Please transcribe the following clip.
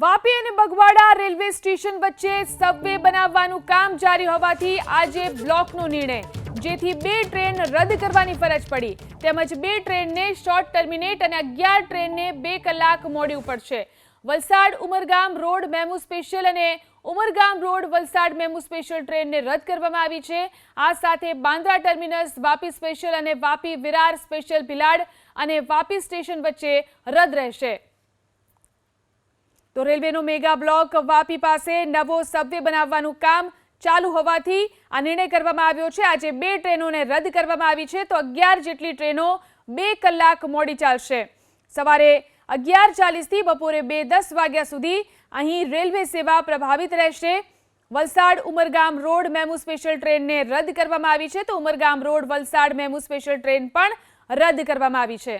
વાપી અને Bagwada railway station વચ્ચે subway બનાવવાનું કામ જારી હોવાથી આજે બ્લોકનો નિર્ણય. જેથી બે ટ્રેન રદ કરવાની ફરજ પડી. તેમજ બે ટ્રેનને શોર્ટ ટર્મિનેટ અને અગિયાર ટ્રેનને બે કલાક મોડી પડશે. Valsad Umargam road MEMU special અને Umargam road Valsad MEMU special ટ્રેનને રદ કરવામાં આવી છે. આ સાથે બાંદ્રા ટર્મિનસ, વાપી સ્પેશિયલ અને વાપી વિરાર સ્પેશિયલ ભિલાડ અને વાપી સ્ટેશન વચ્ચે રદ રહેશે. તો રેલવેનો મેગા બ્લોક વાપી પાસે નવો સબવે બનાવવાનું કામ ચાલુ હોવાથી આ નિર્ણય કરવામાં આવ્યો છે. આજે બે ટ્રેનોને રદ કરવામાં આવી છે. તો અગિયાર જેટલી ટ્રેનો બે કલાક મોડી ચાલશે. સવારે અગિયાર ચાલીસથી બપોરે બે દસ વાગ્યા સુધી અહીં રેલવે સેવા પ્રભાવિત રહેશે. Valsad Umargam road MEMU special ટ્રેનને રદ કરવામાં આવી છે. તો Umargam road Valsad MEMU special train પણ રદ કરવામાં આવી છે.